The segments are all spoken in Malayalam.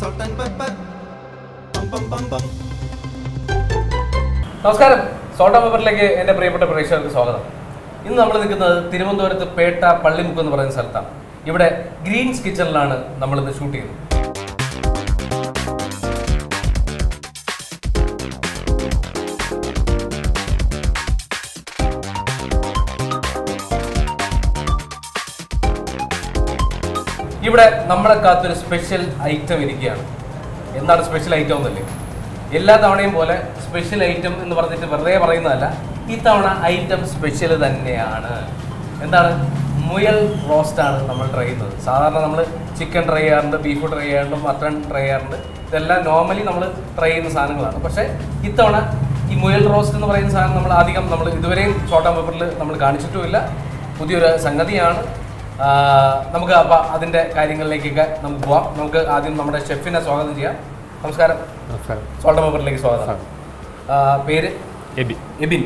salt and pepper. നമസ്കാരം. സോട്ടാ പേപ്പറിലേക്ക് എന്റെ പ്രിയപ്പെട്ട പ്രേക്ഷകർക്ക് സ്വാഗതം. ഇന്ന് നമ്മൾ നിൽക്കുന്നത് തിരുവനന്തപുരത്ത് പേട്ട പള്ളിമുക്ക് എന്ന് പറയുന്ന സ്ഥലത്താണ്. ഇവിടെ ഗ്രീൻസ് കിച്ചണിലാണ് നമ്മളിന്ന് ഷൂട്ട് ചെയ്യുന്നത്. ഇവിടെ നമ്മളെ കാത്തൊരു സ്പെഷ്യൽ ഐറ്റം ഇരിക്കുകയാണ്. എന്താണ് സ്പെഷ്യൽ ഐറ്റം എന്നല്ലേ? എല്ലാ തവണയും പോലെ സ്പെഷ്യൽ ഐറ്റം എന്ന് പറഞ്ഞിട്ട് വെറുതെ പറയുന്നതല്ല ഈ ഇത്തവണ ഐറ്റം സ്പെഷ്യൽ തന്നെയാണ്. എന്താണ്? മുയൽ റോസ്റ്റ് ആണ് നമ്മൾ ട്രൈ ചെയ്യുന്നത്. സാധാരണ നമ്മൾ ചിക്കൻ ട്രൈ ചെയ്യാറുണ്ട് ബീഫ് ട്രൈ ചെയ്യാറുണ്ട് മട്ടൺ ട്രൈ ചെയ്യാറുണ്ട്. ഇതെല്ലാം നോർമലി നമ്മൾ ട്രൈ ചെയ്യുന്ന സാധനങ്ങളാണ്. പക്ഷേ ഇത്തവണ ഈ മുയൽ റോസ്റ്റ് എന്ന് പറയുന്ന സാധനം നമ്മൾ അധികം നമ്മൾ ഇതുവരെയും ഷോർട്ട് പേപ്പറിൽ നമ്മൾ കാണിച്ചിട്ടുമില്ല. പുതിയൊരു സംഗതിയാണ്. നമുക്ക് അപ്പൊ അതിന്റെ കാര്യങ്ങളിലേക്കൊക്കെ നമുക്ക് പോവാം. നമുക്ക് ആദ്യം നമ്മുടെ ഷെഫിനെ സ്വാഗതം ചെയ്യാം. നമസ്കാരം. നമസ്കാരം. സോൾട്ട് മെമ്പറിലേക്ക് സ്വാഗതം. പേര്? എബി എബിൻ.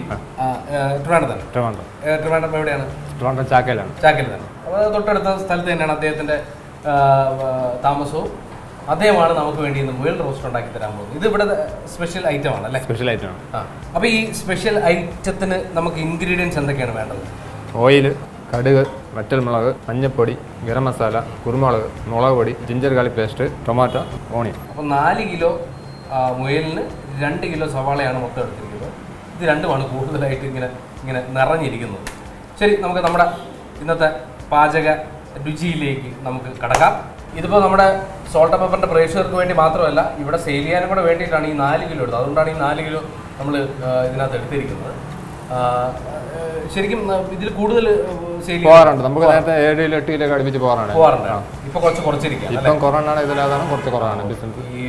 ട്രിവാൻഡ്രത്താണ്. ട്രിവാൻഡ്രം. ട്രിവാൻഡ്രം എവിടെയാണ്? ട്രിവാൻഡ്രം ചാക്കയിലാണ്. ചാക്കൽ തന്നെ അപ്പോൾ തൊട്ടടുത്ത സ്ഥലത്ത് തന്നെയാണ് അദ്ദേഹത്തിന്റെ ആ, താമസവും. അദ്ദേഹമാണ് നമുക്ക് വേണ്ടി ഇന്ന് മുയൽ റോസ്റ്റ് ഉണ്ടാക്കി തരാൻ പോകുന്നത്. ഇത് ഇവിടെ സ്പെഷ്യൽ ഐറ്റം ആണ് അല്ലേ? സ്പെഷ്യൽ ഐറ്റം ആണ്. അപ്പോൾ ഈ സ്പെഷ്യൽ ഐറ്റത്തിന് നമുക്ക് ഇൻഗ്രീഡിയൻസ് എന്തൊക്കെയാണ് വേണ്ടത്? ഓയിൽ കടുക് വറ്റൽമുളക് മഞ്ഞപ്പൊടി ഗരം മസാല കുരുമുളക് മുളക് പൊടി ginger garlic paste tomato onion അപ്പോൾ നാല് കിലോ മുയലിന് രണ്ട് കിലോ സവാളയാണ് മൊത്തം എടുത്തിരിക്കുന്നത്. ഇത് രണ്ടുമാണ് കൂടുതലായിട്ട് ഇങ്ങനെ ഇങ്ങനെ നിറഞ്ഞിരിക്കുന്നത്. ശരി നമുക്ക് നമ്മുടെ ഇന്നത്തെ പാചക രുചിയിലേക്ക് നമുക്ക് കടക്കാം. ഇതിപ്പോൾ നമ്മുടെ സോൾട്ട് പേപ്പറിന്റെ പ്രേക്ഷകർക്ക് വേണ്ടി മാത്രമല്ല ഇവിടെ സെയിൽ ചെയ്യാനും കൂടെ വേണ്ടിയിട്ടാണ് ഈ നാല് കിലോ എടുത്തത്. അതുകൊണ്ടാണ് ഈ നാല് കിലോ നമ്മൾ ഇതിനകത്ത് എടുത്തിരിക്കുന്നത്. ശരിക്കും ഇതിൽ കൂടുതൽ പോകാറുണ്ട്. നമുക്ക് നേരത്തെ ഏഴിൽ എട്ടിലൊക്കെ അടുപ്പിച്ച് പോകാറാണ്. ഇപ്പൊ കുറച്ച് കുറച്ചിരിക്കും ഇപ്പം കൊറോണ ഇതിലാതാണ് കുറച്ച് കുറവാണ് ബിസിനസ് ഈ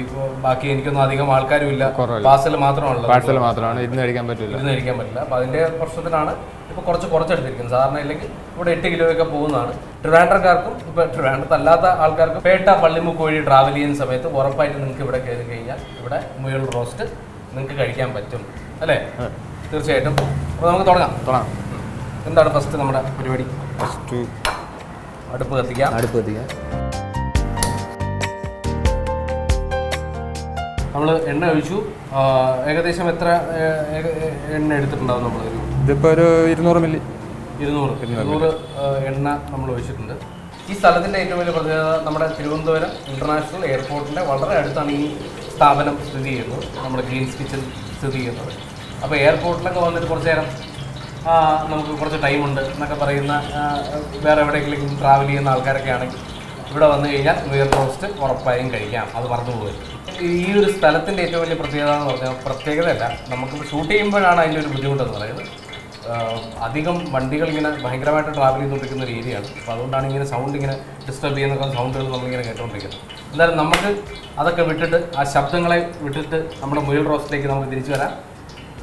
ബാക്കി എനിക്കൊന്നും അധികം ആൾക്കാരും ഇല്ല. പാർസൽ മാത്രമാണല്ലോ പാർസൽ മാത്രമാണ്. ഇരുന്ന് കഴിക്കാൻ പറ്റില്ല. ഇരുന്ന് കഴിക്കാൻ പറ്റില്ല. അപ്പൊ അതിന്റെ പ്രശ്നത്തിനാണ് ഇപ്പൊ കുറച്ച് കുറച്ചെടുത്തിരിക്കുന്നത്. സാധാരണ ഇല്ലെങ്കിൽ ഇവിടെ എട്ട് കിലോയൊക്കെ പോകുന്നതാണ്. ട്രിവാൻഡ്രക്കാർക്കും ഇപ്പൊ ട്രിവാൻഡ്രത്ത് അല്ലാത്ത ആൾക്കാർക്കും പേട്ട പള്ളിമുക്ക് വഴി ട്രാവൽ ചെയ്യുന്ന സമയത്ത് ഉറപ്പായിട്ട് നിങ്ങൾക്ക് ഇവിടെ കയറി കഴിഞ്ഞാൽ ഇവിടെ മുയൽ റോസ്റ്റ് നിങ്ങൾക്ക് കഴിക്കാൻ പറ്റും. അല്ലേ? തീർച്ചയായിട്ടും. അപ്പോൾ നമുക്ക് തുടങ്ങാം. തുടങ്ങാം. എന്താണ് ഫസ്റ്റ് നമ്മുടെ പരിപാടി? ഫസ്റ്റ് അടുപ്പ് കത്തിക്കാം. അടുപ്പ് കത്തിക്കാം. നമ്മൾ എണ്ണ ഒഴിച്ചു. ഏകദേശം എത്ര എണ്ണ എടുത്തിട്ടുണ്ടാവും നമ്മൾ ഇതിപ്പോൾ ഒരു ഇരുന്നൂറ് മില്ലി. ഇരുന്നൂറ്. ഇരുന്നൂറ് എണ്ണ നമ്മൾ ഒഴിച്ചിട്ടുണ്ട്. ഈ സ്ഥലത്തിന്റെ ഏറ്റവും വലിയ പ്രത്യേകത നമ്മുടെ തിരുവനന്തപുരം ഇന്റർനാഷണൽ എയർപോർട്ടിന്റെ വളരെ അടുത്താണ് ഈ സ്ഥാപനം സ്ഥിതി ചെയ്യുന്നത്. നമ്മുടെ ഗ്രീൻസ് കിച്ചൺ സ്ഥിതി ചെയ്യുന്നത്. അപ്പോൾ എയർപോർട്ടിലൊക്കെ വന്നിട്ട് കുറച്ച് നേരം നമുക്ക് കുറച്ച് ടൈമുണ്ട് എന്നൊക്കെ പറയുന്ന വേറെ എവിടെയെങ്കിലും ട്രാവൽ ചെയ്യുന്ന ആൾക്കാരൊക്കെ ആണെങ്കിൽ ഇവിടെ വന്നു കഴിഞ്ഞാൽ മുയൽ റോസ്റ്റ് ഉറപ്പായും കഴിക്കാം. അത് മറന്നുപോയി ഈ ഒരു സ്ഥലത്തിന്റെ ഏറ്റവും വലിയ പ്രത്യേകത എന്ന് പറഞ്ഞാൽ പ്രത്യേകതയല്ല നമുക്ക് ഷൂട്ട് ചെയ്യുമ്പോഴാണ് അതിന്റെ ഒരു ബുദ്ധിമുട്ടെന്ന് പറയുന്നത്. അധികം വണ്ടികൾ ഇങ്ങനെ ഭയങ്കരമായിട്ട് ട്രാവൽ ചെയ്തുകൊണ്ടിരിക്കുന്ന ഒരു അപ്പോൾ അതുകൊണ്ടാണ് ഇങ്ങനെ സൗണ്ട് ഇങ്ങനെ ഡിസ്റ്റർബ് ചെയ്യുന്ന സൗണ്ടുകൾ നമ്മളിങ്ങനെ കേട്ടുകൊണ്ടിരിക്കുന്നത്. എന്തായാലും നമുക്ക് അതൊക്കെ വിട്ടിട്ട് ആ ശബ്ദങ്ങളെ വിട്ടിട്ട് നമ്മുടെ മുയൽ റോസ്റ്റിലേക്ക് നമുക്ക് തിരിച്ചു വരാം.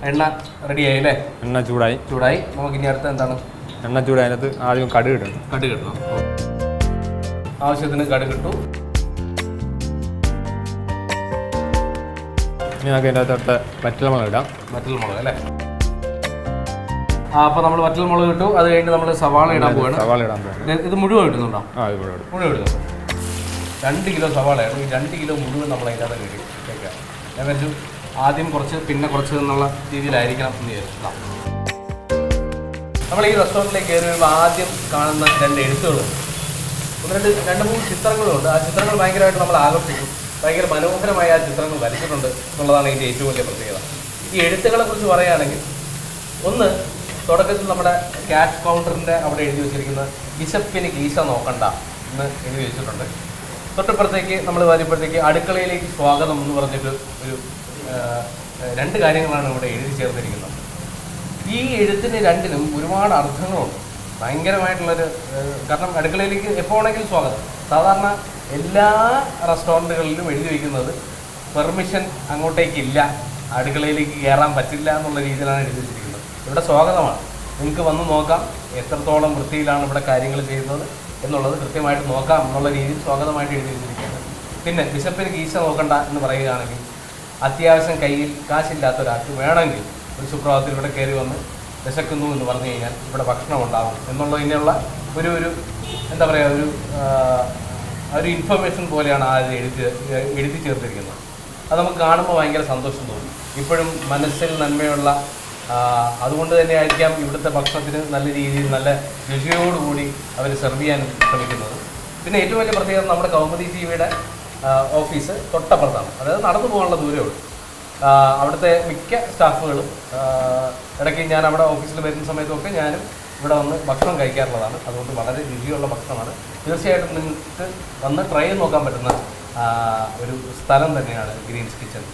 എണ്ണ റെഡിയായി അല്ലേ? എണ്ണ ചൂടായി. ചൂടായി. നമുക്ക് ഇനി അടുത്ത എന്താണ്? എണ്ണ ചൂടായി അതിനകത്ത് ആദ്യം കടുക് ഇടണം. കടുക് ഇടണം. ആവശ്യത്തിന് കടുക് ഇട്ടു. ഇനി നമുക്ക് അതിന്റെ അകത്തോട്ട് വറ്റൽമുളക് ഇടാം. വറ്റൽ മുളക് അല്ലേ? ആ അപ്പോൾ നമ്മൾ വറ്റൽ മുളക് ഇട്ടു. അത് കഴിഞ്ഞ് നമ്മൾ സവാള ഇടാൻ പോവാണ്. സവാള ഇടാൻ പോകും ഇത് ഇത് മുഴുവൻ ഇടുന്നുണ്ടോ? ആ ഇവിടെ ഇടും. മുഴുവൻ ഇടുന്നു രണ്ട് കിലോ സവാളയാണ്. ഈ രണ്ട് കിലോ മുഴുവൻ നമ്മൾ ഇടും. കേൾക്കാം. ഞാൻ വിചാരിച്ചു ആദ്യം കുറച്ച് പിന്നെ കുറച്ച് എന്നുള്ള രീതിയിലായിരിക്കണം എന്ന് വിചാരിച്ചു. നമ്മൾ ഈ റെസ്റ്റോറന്റിലേക്ക് കയറി വരുമ്പോൾ ആദ്യം കാണുന്ന രണ്ട് എഴുത്തുകളുണ്ട് ഒന്ന് രണ്ട് രണ്ട് മൂന്ന് ചിത്രങ്ങളുണ്ട്. ആ ചിത്രങ്ങൾ ഭയങ്കരമായിട്ട് നമ്മൾ ആകർഷിക്കും ഭയങ്കര മനോഹരമായ ആ ചിത്രങ്ങൾ വരച്ചിട്ടുണ്ട് എന്നുള്ളതാണ് ഇതിന്റെ ഏറ്റവും വലിയ പ്രത്യേകത. ഈ എഴുത്തുകളെ കുറിച്ച് പറയുകയാണെങ്കിൽ ഒന്ന് തുടക്കത്തിൽ നമ്മുടെ ക്യാഷ് കൗണ്ടറിന്റെ അവിടെ എഴുതി വെച്ചിരിക്കുന്ന വിശപ്പിന് ഗീശ നോക്കണ്ട എന്ന് എഴുതി വെച്ചിട്ടുണ്ട്. തൊട്ടപ്പുറത്തേക്ക് നമ്മൾ വരുമ്പോഴത്തേക്ക് അടുക്കളയിലേക്ക് സ്വാഗതം എന്ന് പറഞ്ഞിട്ട് ഒരു രണ്ട് കാര്യങ്ങളാണ് ഇവിടെ എഴുതി ചേർത്തിരിക്കുന്നത്. ഈ എഴുത്തിന് രണ്ടിനും ഒരുപാട് അർത്ഥങ്ങളുണ്ട്. ഭയങ്കരമായിട്ടുള്ളൊരു കാരണം അടുക്കളയിലേക്ക് എപ്പോൾ വേണമെങ്കിലും സ്വാഗതം. സാധാരണ എല്ലാ റെസ്റ്റോറന്റുകളിലും എഴുതി വയ്ക്കുന്നത് പെർമിഷൻ അങ്ങോട്ടേക്കില്ല അടുക്കളയിലേക്ക് കയറാൻ പറ്റില്ല എന്നുള്ള രീതിയിലാണ് എഴുതി വെച്ചിരിക്കുന്നത്. ഇവിടെ സ്വാഗതമാണ്. നിങ്ങൾക്ക് വന്ന് നോക്കാം എത്രത്തോളം വൃത്തിയിലാണ് ഇവിടെ കാര്യങ്ങൾ ചെയ്യുന്നത് എന്നുള്ളത് കൃത്യമായിട്ട് നോക്കാം എന്നുള്ള രീതിയിൽ സ്വാഗതമായിട്ട് എഴുതി വെച്ചിരിക്കുന്നത് പിന്നെ ബിഷപ്പിന് ഈശ നോക്കണ്ട എന്ന് പറയുകയാണെങ്കിൽ അത്യാവശ്യം കയ്യിൽ കാശില്ലാത്ത ഒരാൾക്ക് വേണമെങ്കിൽ ഒരു സുപ്രഭാതത്തിൽ ഇവിടെ കയറി വന്ന് വിശക്കുന്നു എന്ന് പറഞ്ഞു കഴിഞ്ഞാൽ ഇവിടെ ഭക്ഷണം ഉണ്ടാവും എന്നുള്ളതിനുള്ള ഒരു ഒരു എന്താ പറയുക ഒരു ഒരു ഇൻഫർമേഷൻ പോലെയാണ് ആ എഴുതി എഴുതി ചേർത്തിരിക്കുന്നത്. അത് നമുക്ക് കാണുമ്പോൾ ഭയങ്കര സന്തോഷം തോന്നും. ഇപ്പോഴും മനസ്സിൽ നന്മയുള്ള അതുകൊണ്ട് തന്നെ ആയിരിക്കാം ഇവിടുത്തെ ഭക്ഷണത്തിന് നല്ല രീതിയിൽ നല്ല രുചിയോടുകൂടി അവർ സെർവ് ചെയ്യാൻ ശ്രമിക്കുന്നത്. പിന്നെ ഏറ്റവും വലിയ പ്രത്യേകത നമ്മുടെ കൗമുദി ടി വിയുടെ ഓഫീസ് തൊട്ടപ്പുറത്താണ്. അതായത് നടന്നു പോകാനുള്ള ദൂരമേ ഉള്ളൂ. അവിടുത്തെ മിക്ക സ്റ്റാഫുകളും ഇടയ്ക്ക് ഞാൻ അവിടെ ഓഫീസിൽ വരുന്ന സമയത്തൊക്കെ ഞാനും ഇവിടെ വന്ന് ഭക്ഷണം കഴിക്കാറുള്ളതാണ്. അതുകൊണ്ട് വളരെ രുചിയുള്ള ഭക്ഷണമാണ്. തീർച്ചയായിട്ടും നിങ്ങൾക്ക് വന്ന് ട്രൈ ചെയ്ത് നോക്കാൻ പറ്റുന്ന ഒരു സ്ഥലം തന്നെയാണ് ഗ്രീൻസ് കിച്ചൺ.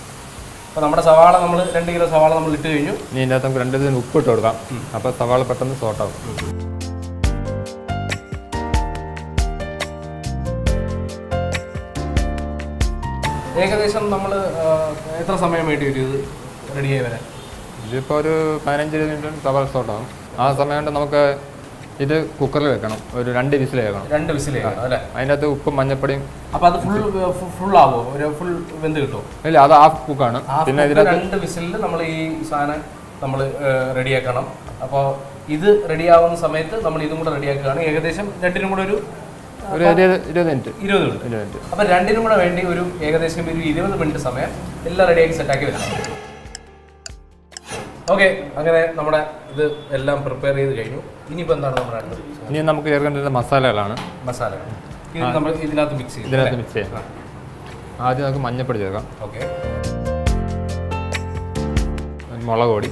അപ്പോൾ നമ്മുടെ സവാള നമ്മൾ രണ്ട് കിലോ സവാള നമ്മൾ ഇട്ട് കഴിഞ്ഞു. ഇനി അതിനകത്ത് നമുക്ക് രണ്ട് ദിവസം ഉപ്പ് ഇട്ട് കൊടുക്കാം അപ്പോൾ സവാള പെട്ടെന്ന് സോട്ടാവും ഏകദേശം നമ്മൾ എത്ര സമയം വേണ്ടി വരും ഇത് റെഡിയായി വരാൻ? ഇതിപ്പോൾ ഒരു പതിനഞ്ച് മിനിറ്റ് തവ സോട്ടാവും ആ സമയം കൊണ്ട് നമുക്ക് ഇത് കുക്കറിൽ വെക്കണം. ഒരു രണ്ട് വിസിൽ വെക്കണം. രണ്ട് വിസിലേക്കണം അല്ലേ? അതിന്റെ അകത്ത് ഉപ്പും മഞ്ഞപ്പൊടിയും അപ്പോൾ അത് ഫുൾ ഫുൾ ആവുമോ ഒരു ഫുൾ വെന്ത് കിട്ടുമോ ഇല്ല അത് ഹാഫ് കുക്കാണ് പിന്നെ ഇതിൽ ഇതിനകത്ത് രണ്ട് വിസിലിൽ നമ്മൾ ഈ സാധനം നമ്മൾ റെഡിയാക്കണം അപ്പോൾ ഇത് റെഡിയാവുന്ന സമയത്ത് നമ്മൾ ഇതും കൂടെ റെഡിയാക്കുകയാണ് ഏകദേശം രണ്ടിനും കൂടെ ഒരു ഒരു ഇരുപത് മിനിറ്റ്. ഇരുപത് മിനിറ്റ്. അപ്പൊ രണ്ടിനും കൂടെ വേണ്ടി ഒരു ഏകദേശം ഒരു ഇരുപത് മിനിറ്റ് സമയം എല്ലാം റെഡിയാക്കി സെറ്റാക്കി വെക്കണം ഓക്കെ അങ്ങനെ നമ്മുടെ ഇത് എല്ലാം പ്രിപ്പയർ ചെയ്ത് കഴിഞ്ഞു. ഇനിയിപ്പോൾ എന്താണ് നമ്മുടെ അടുത്ത് ഇനി നമുക്ക് ചേർക്കേണ്ടത് മസാലകളാണ്. മസാല ഇത് നമ്മൾ ഇതിനകത്ത് മിക്സ് ചെയ്യും ഇതിനകത്ത് മിക്സ് ചെയ്യാം. ആദ്യം നമുക്ക് മഞ്ഞപ്പൊടി ചേർക്കാം. ഓക്കെ മുളക് പൊടി.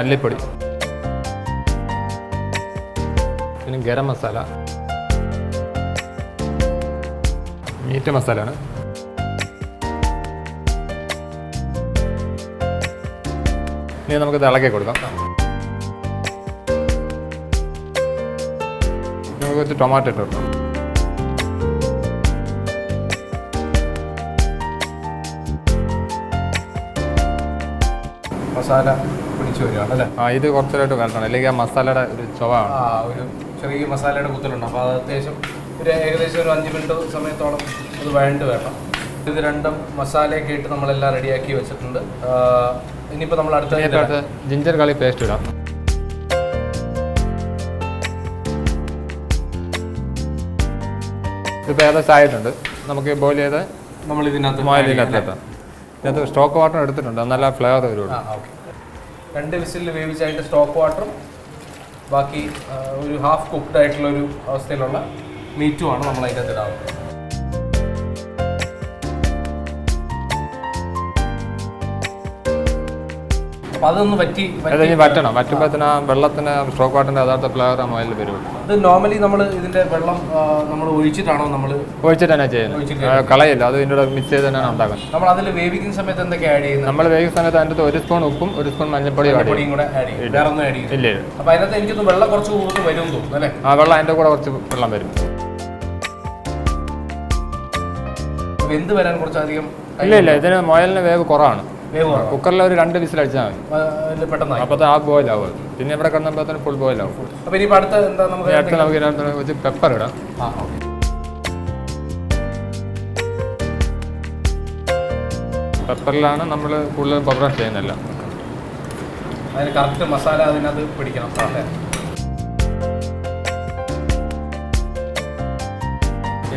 മല്ലിപ്പൊടി. പിന്നെ ഗരം മസാല. മീറ്റ് മസാലയാണ്. ഇനി നമുക്ക് ഇളക്കി കൊടുക്കാം. നമുക്ക് കുറച്ച് ടൊമാറ്റോ ഇട്ട് കൊടുക്കാം. മസാല പിടിച്ചു വരികയാണ് അല്ലേ ആ ഇത് കുറച്ചൊരായിട്ട് കാലത്താണ് അല്ലെങ്കിൽ ആ മസാലയുടെ ഒരു ചുവ ആണ് ആ ഒരു ചെറിയ മസാലയുടെ കുത്തലുണ്ട്. അപ്പോൾ അത് അത്യാവശ്യം ഒരു ഏകദേശം ഒരു അഞ്ച് മിനിറ്റ് സമയത്തോളം അത് വേണ്ടി വേണം ഇത് രണ്ടും മസാലയൊക്കെ ഇട്ട് നമ്മളെല്ലാം റെഡിയാക്കി വെച്ചിട്ടുണ്ട്. ഇനിയിപ്പോൾ നമ്മൾ അടുത്ത ജിഞ്ചർ കളി പേസ്റ്റ് ഇടാം. ഇപ്പോൾ ഏകദേശം ആയിട്ടുണ്ട്. നമുക്ക് ബോയിൽ ചെയ്ത് നമ്മൾ ഇതിനകത്ത് ഇതിനകത്ത് സ്റ്റോക്ക് വാട്ടർ എടുത്തിട്ടുണ്ട്. നല്ല ഫ്ലേവർ വരുള്ളൂ. രണ്ട് വിസിലിൽ വേവിച്ച് അതിന്റെ സ്റ്റോക്ക് വാട്ടറും ബാക്കി ഒരു ഹാഫ് കുക്ക്ഡ് ആയിട്ടുള്ള ഒരു അവസ്ഥയിലുള്ള മീറ്റുമാണ് നമ്മൾ അതിന്റെ ഇടാവുന്നത് അപ്പം അതൊന്ന് ഇനി വറ്റണം. വറ്റുമ്പോഴത്തേന് ആ വെള്ളത്തിന് സ്ട്രോക്ക് വാട്ടറിന്റെ യഥാർത്ഥ ഫ്ലേവർ ആ വരും. അത് ഇത് നോർമലി നമ്മൾ ഇതിന്റെ വെള്ളം നമ്മൾ ഒഴിച്ചിട്ടാണോ നമ്മൾ ഒഴിച്ചിട്ട് തന്നെ ചെയ്യുന്നത്. ആ, കളയില്ല. അത് ഇതിന്റെ കൂടെ മിക്സ് ചെയ്ത് തന്നെയാണ് ഉണ്ടാക്കുന്നത്. നമ്മൾ അതിൽ വേവിക്കുന്ന സമയത്ത് എന്തൊക്കെ ആഡ് ചെയ്യുന്നത്? നമ്മൾ വേവിക്കുന്ന സമയത്ത് അതിന്റെ അകത്ത് ഒരു സ്പൂൺ ഉപ്പും ഒരു സ്പൂൺ മഞ്ഞൾപ്പൊടിയും ആഡ് ചെയ്യും. പൊടിയും കൂടെ ആഡ് ചെയ്യും. വേറെ ഒന്നും ആഡ് ചെയ്യും ഇല്ല ഇല്ല. അപ്പോൾ അതിനകത്ത് എനിക്കൊന്ന് വെള്ളം കുറച്ച് കൂടുതൽ വരും എന്ന് തോന്നുന്നു അല്ലേ? ആ വെള്ളം അതിന്റെ കൂടെ കുറച്ച് വെള്ളം വരും. എന്ത് വരാൻ കുറച്ചധികം ഇല്ല ഇല്ല. ഇതിന് മുയലിന് വേവ് കുറവാണ്. കുക്കറിൽ ഒരു രണ്ട് വിസിൽ അടിച്ചാൽ മതി. അപ്പോൾ ആ ബോയിൽ ആവും. പിന്നെ ഇവിടെ കിടന്നപ്പോഴത്തേന് ഫുൾ ബോയിൽ ആവും. അപ്പോൾ ഇനി അടുത്ത എന്താ നമുക്ക് ഇനി നമുക്ക് ഇതിനകത്ത് വെച്ച് പെപ്പർ ഇടാം. ആ ഓക്കെ. പെപ്പറിലാണ് നമ്മൾ കൂടുതലും പപ്പറം ചെയ്യുന്നില്ല അതിന് കറക്റ്റ് മസാല അതിനകത്ത് പിടിക്കണം. അല്ലേ?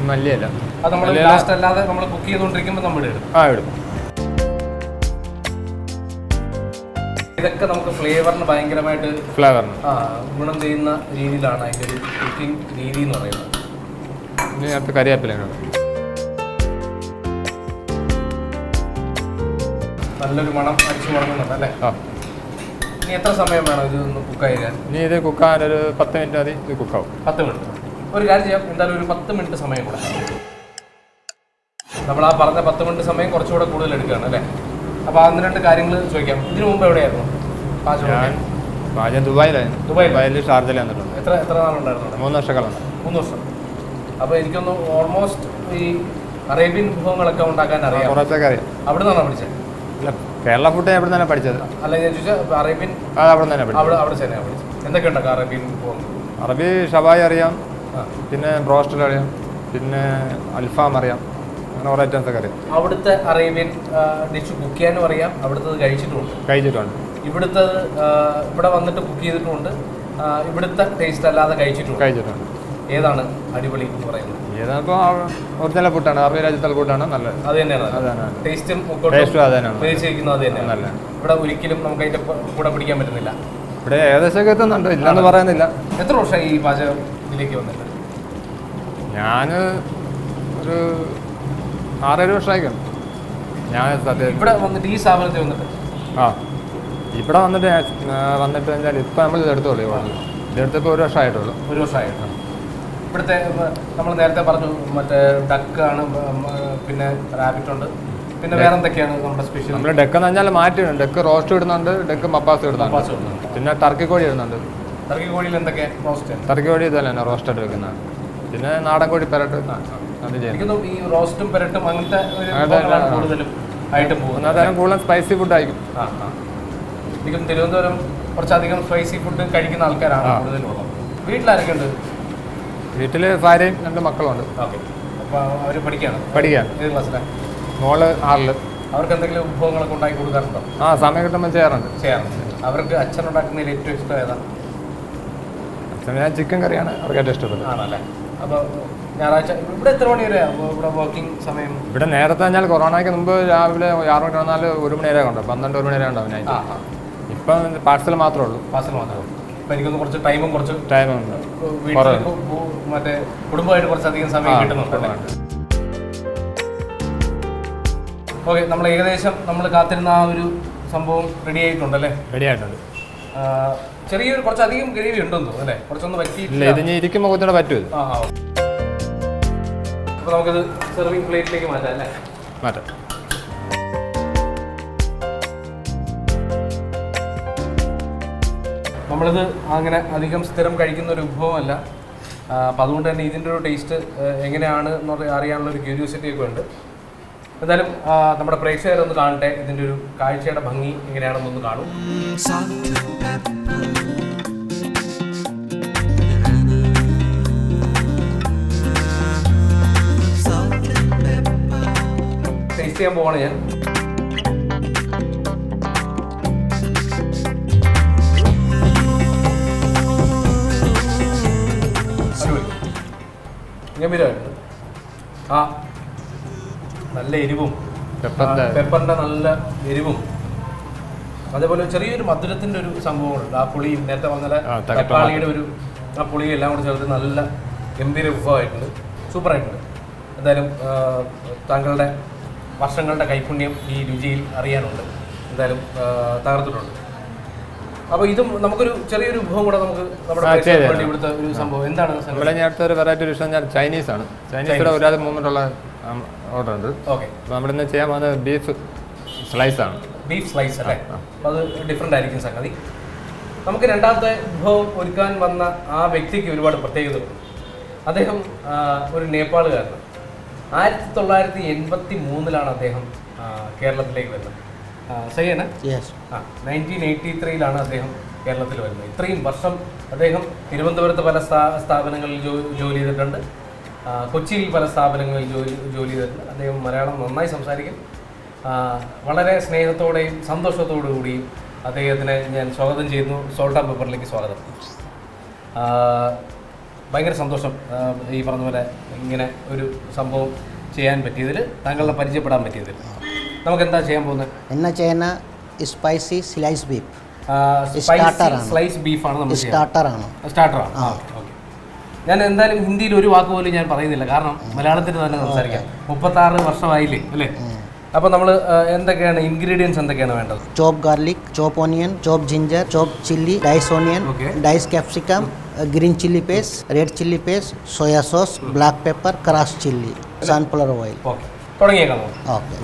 മല്ലിയല്ല അത് നമ്മൾ ലാസ്റ്റ് അല്ലാതെ നമ്മൾ കുക്ക് ചെയ്തുകൊണ്ടിരിക്കുമ്പോൾ നമ്മൾ ഇടും. ആ ഇടും. ഇതൊക്കെ നമുക്ക് ഫ്ലേവറിന് ഭയങ്കരമായിട്ട് ഫ്ലേവറിന്. ആ, ഗുണം ചെയ്യുന്ന രീതിയിലാണ് അതിന്റെ ഒരു കുക്കിംഗ് രീതി എന്ന് പറയുന്നത്. ഇടും. നല്ലൊരു മണം അടിച്ചു മുടങ്ങുന്നുണ്ട് അല്ലേ? ഇനി എത്ര സമയം വേണം ഇത് ഒന്ന് കുക്ക് ചെയ്യാൻ ഇനി ഇത് കുക്കാൻ ഒരു പത്ത് മിനിറ്റ് മതി ഇത് കുക്ക് ആവും. പത്ത് മിനിറ്റ് ഒരു കാര്യം ചെയ്യാം എന്തായാലും ഒരു പത്ത് മിനിറ്റ് സമയം കൂടെ. നമ്മൾ ആ പറഞ്ഞ പത്ത് മിനിറ്റ് സമയം കുറച്ചുകൂടെ കൂടുതൽ എടുക്കുകയാണ് അല്ലേ? അപ്പോൾ അന്ന് രണ്ട് കാര്യങ്ങൾ ചോദിക്കാം. ഇതിനു മുമ്പ് എവിടെയായിരുന്നു? പാചകം പാചകം ദുബായിലായിരുന്നു. ദുബായിൽ ദുബായിൽ ഷാർജയിൽ വന്നിട്ടുണ്ട്. എത്ര എത്ര നാളുണ്ടായിരുന്നു മൂന്ന് വർഷക്കാലം മൂന്ന് വർഷം. അപ്പോൾ എനിക്കൊന്ന് ഓൾമോസ്റ്റ് ഈ അറേബ്യൻ വിഭവങ്ങളൊക്കെ ഉണ്ടാക്കാൻ അറിയാം. കുറച്ചൊക്കെ അറിയാം. അവിടെ നിന്നാണ് പഠിച്ചത് ഇല്ല കേരള ഫുഡ് ഞാൻ ഇവിടെ തന്നെ പഠിച്ചത്. അല്ല ഞാൻ ചോദിച്ചാൽ അറേബ്യൻ അവിടെ തന്നെ അവിടെ അവിടെ തന്നെയാണ് പഠിച്ചത്. എന്തൊക്കെ ഉണ്ടാക്കാം അറേബ്യൻ വിഭവങ്ങൾ അറബി ഷവായി അറിയാം. പിന്നെ ബ്രോസ്റ്റൽ അറിയാം. പിന്നെ അൽഫാം അറിയാം. അങ്ങനെ കുറേ ഐറ്റംസ് ഒക്കെ അറിയാം. അവിടുത്തെ അറേബ്യൻ ഡിഷ് കുക്ക് ചെയ്യാനും അറിയാം. അവിടുത്തെ കഴിച്ചിട്ടുണ്ട്. കഴിച്ചിട്ടുണ്ട് ഇവിടുത്തെ ഇവിടെ വന്നിട്ട് കുക്ക് ചെയ്തിട്ടുണ്ട് ഇവിടുത്തെ ടേസ്റ്റ് അല്ലാതെ കഴിച്ചിട്ടുണ്ട് കഴിച്ചിട്ടുണ്ട്. ഏതാണ് അടിപൊളി എന്ന് പറയുന്നത്? ഏതാണിപ്പോൾ ഒറിജിനൽ ഫുഡാണ് അറബി രാജ്യത്തുള്ള ഫുഡാണ് നല്ലത്. അത് തന്നെയാണ്. ടേസ്റ്റും ടേസ്റ്റും അത് തന്നെയാണ്. ഉപയോഗിച്ചിരിക്കുന്നത് അത് തന്നെയാണ്. നല്ലതാണ് ഇവിടെ ഒരിക്കലും നമുക്ക് അതിന്റെ കൂടെ പിടിക്കാൻ പറ്റുന്നില്ല. ഇവിടെ ഏകദേശമൊക്കെ എത്തുന്നുണ്ട്. ഇല്ലെന്ന് പറയുന്നില്ല എത്ര വർഷമായി ഈ പാചകം ഇതിലേക്ക് വന്നിട്ട്? ഞാൻ ഒരു ആറേഴ് വർഷമായിക്കാണ്. ഞാൻ സത്യം ഇവിടെ വന്നിട്ട് ഈ സ്ഥാപനത്തിൽ വന്നിട്ട്? ആ. ഇവിടെ വന്നിട്ട് വന്നിട്ട് കഴിഞ്ഞാൽ ഇപ്പം നമ്മൾ ഇതെടുത്തോളൂ ഇവിടെ ഇതെടുത്തപ്പോൾ ഒരു വർഷമായിട്ടുള്ളൂ. ഒരു വർഷമായിട്ട്. ഇവിടുത്തെ നമ്മൾ നേരത്തെ പറഞ്ഞു മറ്റേ ആണ് പിന്നെ റാബിറ്റ് ഉണ്ട്. പിന്നെ വേറെ എന്തൊക്കെയാണ് നമ്മുടെ സ്പെഷ്യൽ നമ്മൾ ഡെക്ക് എന്ന് പറഞ്ഞാൽ മാറ്റിയിടും ഡെക്ക് റോസ്റ്റ് ഇടുന്നുണ്ട് ഡെക്ക് മപ്പാസ് ഇടുന്നുണ്ട്. പിന്നെ ടർക്കി കോഴി ഇടുന്നുണ്ട്. ടർക്കി കോഴിയിൽ എന്തൊക്കെ റോസ്റ്റ് ടർക്കി കോഴി ഇതല്ല റോസ്റ്റ് റോസ്റ്റഡ് വെക്കുന്നതാണ് പിന്നെ നാടൻ കോഴി പെരട്ട്. ഈ റോസ്റ്റും പെരട്ടും അങ്ങനത്തെ കൂടുതലും ആയിട്ട് പോകുന്നത്. ഒന്നാമത്തേനും കൂടുതലും സ്പൈസി ഫുഡ് ആയിരിക്കും. ആ തിരുവനന്തപുരം കുറച്ചധികം സ്പൈസി ഫുഡ് കഴിക്കുന്ന ആൾക്കാരാണ്. കൂടുതലും വീട്ടിലാരൊക്കെ ഉണ്ട്? വീട്ടിൽ ഭാര്യയും രണ്ട് മക്കളുണ്ട്. ഓക്കെ. അപ്പോൾ അവർ പഠിക്കുകയാണ് പഠിക്കാൻ ഏത് ക്ലാസ്സിലാണ് മോൾ ആറിൽ. അവർക്ക് എന്തെങ്കിലും വിഭവങ്ങളൊക്കെ ഉണ്ടാക്കി കൊടുക്കാറുണ്ടോ? ആ സമയം കിട്ടുമ്പോൾ ചെയ്യാറുണ്ട്. ചെയ്യാറുണ്ട്. അവർക്ക് അച്ഛൻ ഉണ്ടാക്കുന്നതിൽ ഏറ്റവും ഇഷ്ടം ഏതാണ് അച്ഛന് ഞാൻ ചിക്കൻ കറിയാണ് അവർക്ക് ഏറ്റവും ഇഷ്ടപ്പെട്ടത്. ആണല്ലേ? അപ്പോൾ ഞായറാഴ്ച. ഇവിടെ എത്ര മണി വരെ ഇവിടെ വർക്കിംഗ് സമയം? ഇവിടെ നേരത്തെ കഴിഞ്ഞാൽ കൊറോണയ്ക്ക് മുമ്പ് രാവിലെ ആറ് മണി വന്നാൽ ഒരു മണി വരെ ഉണ്ട് പന്ത്രണ്ട് ഒരു മണി വരെ ഉണ്ടാവും ആ നൈറ്റ് ഇപ്പം പാർസൽ മാത്രമേ ഉള്ളൂ. പാർസൽ മാത്രമേ ഉള്ളൂ. എനിക്കൊന്ന് കുറച്ച് ടൈമും കുറച്ച് ടൈമും ഉണ്ട്. മറ്റേ കുടുംബമായിട്ട് കുറച്ചധികം സമയം കിട്ടുന്നുണ്ട് ഓക്കെ നമ്മൾ ഏകദേശം നമ്മൾ കാത്തിരുന്ന ആ ഒരു സംഭവം റെഡി ആയിട്ടുണ്ടല്ലേ റെഡി ആയിട്ടുണ്ട്. ചെറിയൊരു കുറച്ചധികം ഗ്രേവി ഉണ്ടെന്ന് തോന്നുന്നു അല്ലേ? കുറച്ചൊന്ന് ഇല്ല വറ്റിയിട്ടില്ല. ഇത് ഇനി ഇരിക്കുമ്പോൾ കുറച്ചുകൂടെ പറ്റും അപ്പോൾ നമുക്കത് സെർവിങ് പ്ലേറ്റിലേക്ക് മാറ്റാം അല്ലേ? മാറ്റാം. നമ്മളിത് അങ്ങനെ അധികം സ്ഥിരം കഴിക്കുന്ന ഒരു വിഭവമല്ല അപ്പം അതുകൊണ്ട് തന്നെ ഇതിന്റെ ഒരു ടേസ്റ്റ് എങ്ങനെയാണ് എന്ന് അറിയാനുള്ള ഒരു ക്യൂരിയോസിറ്റി ഒക്കെ ഉണ്ട്. എന്തായാലും നമ്മുടെ പ്രേക്ഷകരൊന്ന് കാണട്ടെ. ഇതിന്റെ ഒരു കാഴ്ചയുടെ ഭംഗി എങ്ങനെയാണെന്നൊന്ന് കാണും. ചെയ്യാൻ പോവാണ് ഞാൻ. ആ. നല്ല എരിവും. പെപ്പറിന്റെ നല്ല എരിവും. അതേപോലെ ചെറിയൊരു മധുരത്തിന്റെ ഒരു സംഭവമുണ്ട്. ആ പുളിയും നേരത്തെ പറഞ്ഞ തക്കാളിയുടെ ഒരു ആ പുളിയും എല്ലാം കൂടെ ചേർത്ത് നല്ല ഗംഭീര വിഭവമായിട്ടുണ്ട്. സൂപ്പറായിട്ടുണ്ട്. എന്തായാലും താങ്കളുടെ വർഷങ്ങളുടെ കൈപുണ്യം ഈ രുചിയിൽ അറിയാനുണ്ട്. എന്തായാലും തകർത്തിട്ടുണ്ട്. അപ്പോൾ ഇതും നമുക്കൊരു ചെറിയൊരു വിഭവം കൂടെ നമുക്ക് നമ്മുടെ ഇവിടുത്തെ ഒരു സംഭവം. എന്താണ്? ഇവിടെ ഞാൻ അടുത്ത ഒരു വെറൈറ്റി ഡിഷ് പറഞ്ഞാൽ ചൈനീസ് ആണ്. ചൈനീസ് ഒരാൾ മൂവ്മെന്റ് ഉള്ള ഓർഡർ ഉണ്ട്. ഓക്കെ അപ്പോൾ നമ്മളിന്ന് ചെയ്യാൻ പോകുന്നത് ബീഫ് സ്ലൈസ് ആണ്. ബീഫ് സ്ലൈസ് അല്ലേ? അത് ഡിഫറെന്റ് ആയിരിക്കും സംഗതി നമുക്ക് രണ്ടാമത്തെ വിഭവം ഒരുക്കാൻ വന്ന ആ വ്യക്തിക്ക് ഒരുപാട് പ്രത്യേകതകളുണ്ട്. അദ്ദേഹം ഒരു നേപ്പാളുകാരനാണ്. ആയിരത്തി തൊള്ളായിരത്തി എൺപത്തി മൂന്നിലാണ് അദ്ദേഹം കേരളത്തിലേക്ക് വരുന്നത് ശരിയാണ്. ആ നയന്റീൻ എയ്റ്റി ത്രീയിലാണ് അദ്ദേഹം കേരളത്തിൽ വരുന്നത്. ഇത്രയും വർഷം അദ്ദേഹം തിരുവനന്തപുരത്ത് പല സ്ഥാ സ്ഥാപനങ്ങളിൽ ജോലി ചെയ്തിട്ടുണ്ട്. കൊച്ചിയിൽ പല സ്ഥാപനങ്ങളിൽ ജോലി ജോലി ചെയ്തിട്ടുണ്ട്. അദ്ദേഹം മലയാളം നന്നായി സംസാരിക്കും. വളരെ സ്നേഹത്തോടെയും സന്തോഷത്തോടു കൂടിയും അദ്ദേഹത്തിനെ ഞാൻ സ്വാഗതം ചെയ്യുന്നു. സോൾട്ട് ആൻഡ് പേപ്പറിലേക്ക് സ്വാഗതം. ഭയങ്കര സന്തോഷം ഈ പറഞ്ഞ പോലെ ഇങ്ങനെ ഒരു സംഭവം ചെയ്യാൻ പറ്റിയതിൽ താങ്കളെ പരിചയപ്പെടാൻ പറ്റിയതിൽ. നമുക്ക് എന്താ ചെയ്യാൻ പോകുന്നത്? എന്നാ ചെയ്യുന്ന സ്പൈസി സ്ലൈസ് ബീഫ്. സ്ലൈസ് ബീഫാണ് നമ്മൾ സ്റ്റാർട്ടറാണ് സ്റ്റാർട്ടറാണ് ഞാൻ എന്തായാലും ഹിന്ദിയിൽ ഒരു വാക്ക് പോലും ഞാൻ പറയുന്നില്ല. കാരണം മലയാളത്തിൽ തന്നെ സംസാരിക്കാം. മുപ്പത്താറ് വർഷമായില്ലേ അല്ലേ? അപ്പോൾ നമ്മൾ എന്തൊക്കെയാണ് ഇൻഗ്രീഡിയൻസ് എന്തൊക്കെയാണ് വേണ്ടത്? Chop garlic chop onion chop ginger chop chilli dice onion. Dice capsicum green chilli paste red chili paste, soya sauce, black pepper, crushed chili, sunflower oil. Okay തുടങ്ങിയേക്കാമോ Okay.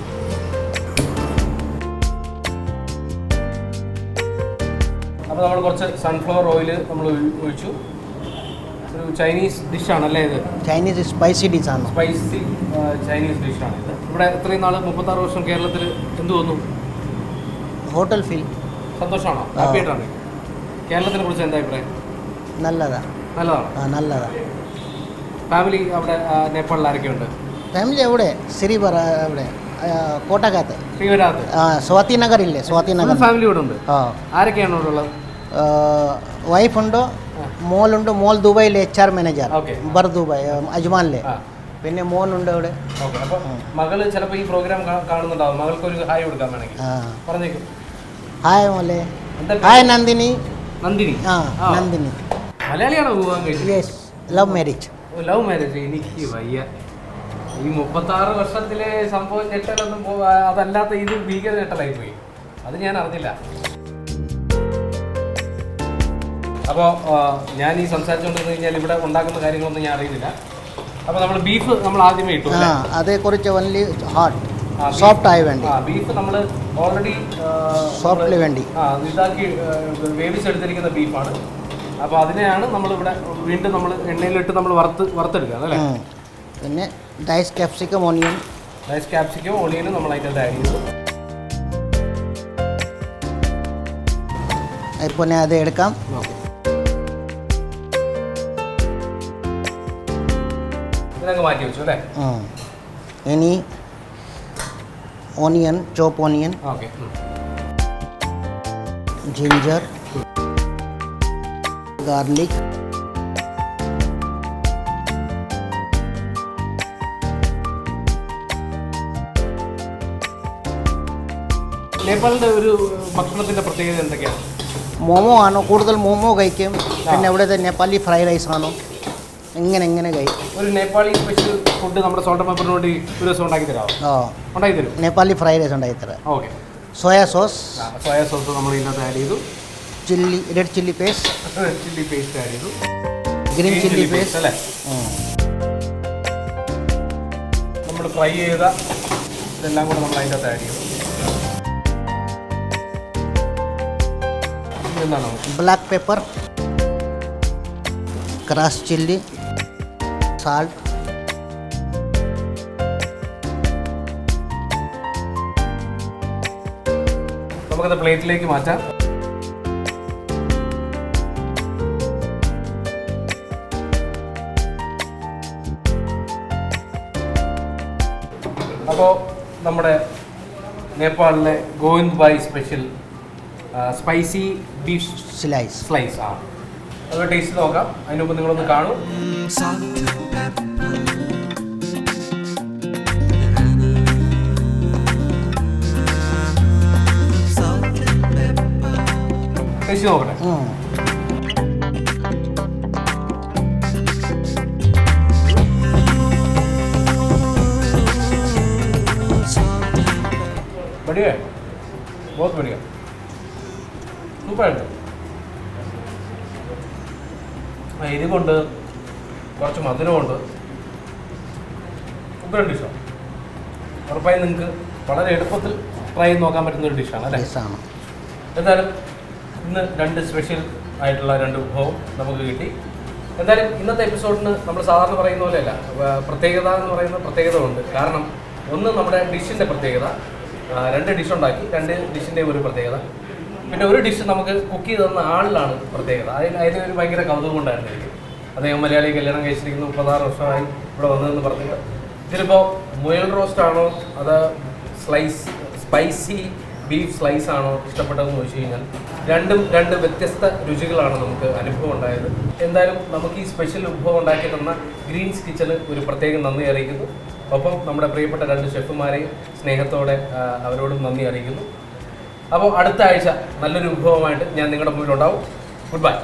അപ്പോൾ നമ്മൾ കുറച്ച് സൺഫ്ലവർ ഓയിൽ നമ്മൾ ഒഴിച്ചു. ഒരു ചൈനീസ് ഡിഷാണല്ലേ ഇത്? ചൈനീസ് സ്പൈസി dish ആണ്. സ്പൈസി ചൈനീസ് ഡിഷാണ് ഇത്. ഇവിടെ ഇത്രയും നാൾ മുപ്പത്താറ് വർഷം കേരളത്തിൽ എന്ത് തോന്നുന്നു ഹോട്ടൽ ഫീൽ സന്തോഷമാണോ? ഹാപ്പി ആയിട്ടാണ്. കേരളത്തിനെ കുറിച്ച് എന്താ അഭിപ്രായം? നല്ലതാ. നല്ലതാണ്? ആ നല്ലതാ. ഫാമിലി അവിടെ നേപ്പാളിൽ ആരൊക്കെയുണ്ട്? ഫാമിലി എവിടെ? ശ്രീപറ എവിടെ? ആ, കോട്ടകത്ത് ശ്രീവരാത്ത് ആ സ്വാതി നഗർ ഇല്ലേ സ്വാതി നഗർ ഫാമിലി ഇവിടെ ഉണ്ട് ആ. ആരൊക്കെയാണ് ഇവിടെ ഉള്ളത്? വൈഫ് ഉണ്ട് മോളുണ്ട്. മോൾ ദുബായിലെ H R manager. Bur Dubai അജ്മാനിലെ. പിന്നെ മോനുണ്ട് അവിടെ. മകൾ ചിലപ്പോ ഈ പ്രോഗ്രാം കാണുന്നുണ്ടാവും. മകൾക്ക് ഒരു ഹായ് കൊടുക്കാൻ വേണമെങ്കിൽ. പറഞ്ഞേക്കും. ഹായ് മോലെ ഹായ് നന്ദിനി. നന്ദിനി. ആ. നന്ദിനി. മലയാളിയാണോ വിവാഹം കഴിച്ചത്? Yes love marriage love marriage എനിക്ക് വയ്യ. ഈ മുപ്പത്താറ് വർഷത്തിലെ സംഭവം ഞെട്ടലൊന്നും അതല്ലാത്ത ഇത് ഭീകര ഞെട്ടലായി പോയി. അത് ഞാൻ അറിഞ്ഞില്ല. അപ്പോൾ ഞാൻ ഈ സംസാരിച്ചുകൊണ്ടിരുന്ന് കഴിഞ്ഞാൽ ഇവിടെ ഉണ്ടാക്കുന്ന കാര്യങ്ങളൊന്നും ഞാൻ അറിയുന്നില്ല. അപ്പോൾ നമ്മൾ ബീഫ് നമ്മൾ ആദ്യമേ ഇട്ടു ആ? അതേക്കുറിച്ച് ഓൺലി ഹാർട്ട് സോഫ്റ്റ് ആയി വേണ്ടി. ബീഫ് നമ്മൾ ഓൾറെഡി സോഫ്റ്റ്ലി വേണ്ടി. ആ ഇതാക്കി വേവിച്ചെടുത്തിരിക്കുന്ന ബീഫാണ് അപ്പോൾ അതിനെയാണ് നമ്മൾ ഇവിടെ വീണ്ടും നമ്മൾ എണ്ണയിലിട്ട് നമ്മൾ വറുത്ത് വറുത്തെടുക്കുക അതല്ലേ? പിന്നെ dice capsicum onion dice capsicum ഓണിയനും നമ്മൾ അതിന്റെ ആഡ് ചെയ്തു ഇപ്പോൾ ഞാൻ അത് എടുക്കാം. മാറ്റി വെച്ചു അല്ലേ. ഇനി onion chop onion okay. ginger. Garlic നേപ്പാളിന്റെ ഒരു ഭക്ഷണത്തിന്റെ പ്രത്യേകത എന്തൊക്കെയാണ് മോമോ ആണോ. കൂടുതൽ മോമോ കഴിക്കും. പിന്നെ ഇവിടുത്തെ നേപ്പാളി ഫ്രൈഡ് റൈസ് ആണോ. എങ്ങനെ എങ്ങനെ കഴിക്കും. ഒരു നേപ്പാളി സ്പെഷ്യൽ ഫുഡ് നമ്മുടെ സോൾട്ട് പേപ്പറിന് വേണ്ടി ഒരു ദിവസം ഉണ്ടാക്കി തരാമോ ഓ ഉണ്ടാക്കി തരും? നേപ്പാളി ഫ്രൈഡ് റൈസ് ഉണ്ടാക്കി തരാം. Okay. Soya sauce. Soya sauce നമ്മൾ ഇതിനകത്ത് ആഡ് ചെയ്തു. Chilli red chilli paste chilli paste add ചെയ്തു ഗ്രീൻ ചില്ലി പേസ്റ്റ് അല്ലേ? നമ്മൾ ഫ്രൈ ചെയ്ത ഇതെല്ലാം കൂടെ നമ്മൾ അതിന്റെ അകത്ത് ആഡ് ചെയ്തു black pepper crush chilli salt നമുക്കത് പ്ലേറ്റിലേക്ക് മാറ്റാം. അപ്പോൾ നമ്മുടെ നേപ്പാളിലെ Govind Bhai special spicy beef slice slice ആ. അത് ടേസ്റ്റ് നോക്കാം. അതിന് മുമ്പ് നിങ്ങളൊന്ന് കാണും. ടേസ്റ്റ് നോക്കട്ടെ? बढ़िया है बहुत बढ़िया സൂപ്പറായിട്ട് ആ എരിവുണ്ട് കുറച്ച് മധുരമുണ്ട് സൂപ്പർ ഡിഷാണ് ഉറപ്പായും നിങ്ങൾക്ക് വളരെ എളുപ്പത്തിൽ ട്രൈ ചെയ്ത് നോക്കാൻ പറ്റുന്ന ഒരു ഡിഷാണ് അല്ലേ ആണ് എന്തായാലും ഇന്ന് രണ്ട് സ്പെഷ്യൽ ആയിട്ടുള്ള രണ്ട് വിഭവം നമുക്ക് കിട്ടി എന്തായാലും ഇന്നത്തെ എപ്പിസോഡിന് നമ്മൾ സാധാരണ പറയുന്ന പോലെയല്ല വ- പ്രത്യേകത എന്ന് പറയുന്ന പ്രത്യേകത ഉണ്ട് കാരണം ഒന്ന് നമ്മുടെ ഡിഷിൻ്റെ പ്രത്യേകത ആ, രണ്ട് ഡിഷ് ഉണ്ടാക്കി. രണ്ട് ഡിഷിന്റെ ഒരു പ്രത്യേകത. പിന്നെ ഒരു ഡിഷ് നമുക്ക് കുക്ക് ചെയ്ത് തന്ന ആളിലാണ് പ്രത്യേകത. അതിൽ അതിന് ഒരു ഭയങ്കര കൗതുകം ഉണ്ടായിരുന്നു എനിക്ക്. അദ്ദേഹം മലയാളി കല്യാണം കഴിച്ചിരിക്കുന്നു മുപ്പത്താറ് വർഷമായി ഇവിടെ വന്നതെന്ന് പറഞ്ഞിട്ട്. ഇതിലിപ്പോൾ മുയൽ റോസ്റ്റ് ആണോ അത് സ്ലൈസ് സ്പൈസി ബീഫ് സ്ലൈസ് ആണോ ഇഷ്ടപ്പെട്ടതെന്ന് ചോദിച്ചു കഴിഞ്ഞാൽ രണ്ടും രണ്ട് വ്യത്യസ്ത രുചികളാണ് നമുക്ക് അനുഭവം ഉണ്ടായത്. എന്തായാലും നമുക്ക് ഈ സ്പെഷ്യൽ വിഭവം ഉണ്ടാക്കി തന്ന ഗ്രീൻസ് കിച്ചന് ഒരു പ്രത്യേകം നന്ദി അറിയിക്കുന്നു. ഒപ്പം നമ്മുടെ പ്രിയപ്പെട്ട രണ്ട് ഷെഫുമാരെയും സ്നേഹത്തോടെ അവരോടും നന്ദി അറിയിക്കുന്നു. അപ്പോൾ അടുത്ത ആഴ്ച നല്ലൊരു വിഭവമായിട്ട് ഞാൻ നിങ്ങളുടെ മുന്നിലുണ്ടാവും ഗുഡ് ബൈ